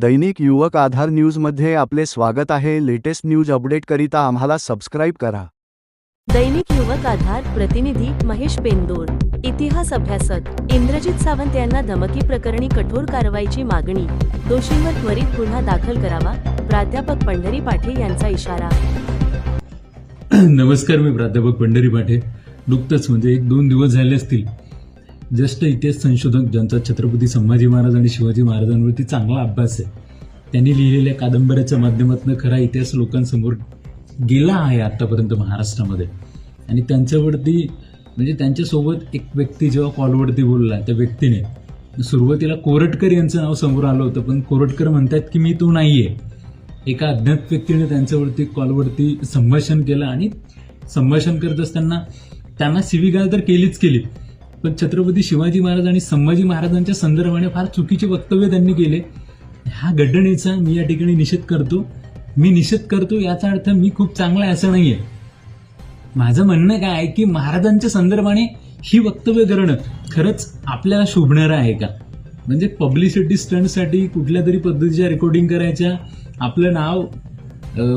दैनिक युवक आधार न्यूजमध्ये आपले स्वागत आहे. लेटेस्ट न्यूज अपडेटकरिता आम्हाला सबस्क्राईब करा. दैनिक युवक आधार प्रतिनिधी महेश पेंदोर. इतिहास अभ्यासक इंद्रजित सावंत यांना धमकी प्रकरणी कठोर कारवाईची मागणी. दोषींवर त्वरित गुन्हा दाखल करावा. प्राध्यापक पंढरी पाटील यांचा इशारा. नमस्कार मी प्राध्यापक पंढरी पाठे. नुकतंच म्हणजे एक दोन दिवस झाले असतील. ज्येष्ठ इतिहास संशोधक ज्यांचा छत्रपती संभाजी महाराज आणि शिवाजी महाराजांवरती चांगला अभ्यास आहे. त्यांनी लिहिलेल्या कादंबऱ्याच्या माध्यमातून खरा इतिहास लोकांसमोर गेला आहे आतापर्यंत महाराष्ट्रामध्ये. आणि त्यांच्यावरती म्हणजे त्यांच्यासोबत एक व्यक्ती जेव्हा कॉलवरती बोलला त्या व्यक्तीने सुरुवातीला कोरटकर यांचं नाव समोर आलं होतं पण कोरटकर म्हणतात की मी तो नाही आहे एका अज्ञात व्यक्तीने त्यांच्यावरती कॉलवरती संभाषण केलं आणि संभाषण करत असताना त्यांना शिवीगाळ तर केलीच केली. पण छत्रपती शिवाजी महाराज आणि संभाजी महाराजांच्या संदर्भाने फार चुकीचे वक्तव्य त्यांनी केले. ह्या घटनेचा मी या ठिकाणी निषेध करतो. मी निषेध करतो याचा अर्थ मी खूप चांगला आहे असं आहे माझं म्हणणं काय आहे की महाराजांच्या संदर्भाने ही वक्तव्य करणं खरंच आपल्याला शोभणारं आहे का? म्हणजे पब्लिसिटी स्टंटसाठी कुठल्या तरी पद्धतीच्या रेकॉर्डिंग करायच्या आपलं नाव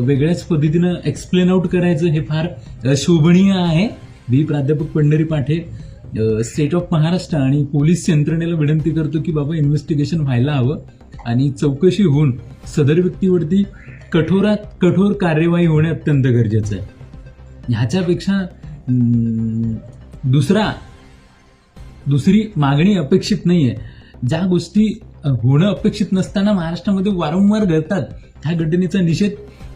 वेगळ्याच पद्धतीनं एक्सप्लेन आउट करायचं हे फार शोभनीय आहे. मी प्राध्यापक पंढरी पाठे स्टेट ऑफ महाराष्ट्र आणि पोलीस यंत्रणेला विनंती करतो की बाबा इन्व्हेस्टिगेशन व्हायला हवं आणि चौकशी होऊन सदर व्यक्तीवरती कठोरात कठोर कार्यवाही होणे अत्यंत गरजेचं आहे. ह्याच्यापेक्षा दुसरा दुसरी मागणी अपेक्षित नाहीये. ज्या गोष्टी होणं अपेक्षित नसताना महाराष्ट्रामध्ये वारंवार घडतात ह्या घटनेचा निषेध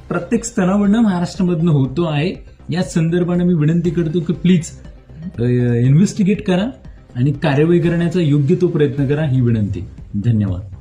प्रत्येक स्तरावरनं महाराष्ट्रामधनं होतो आहे. या संदर्भानं मी विनंती करतो की प्लीज इन्व्हेस्टिगेट करा आणि कार्यवाही करण्याचा योग्य तो प्रयत्न करा ही विनंती. धन्यवाद.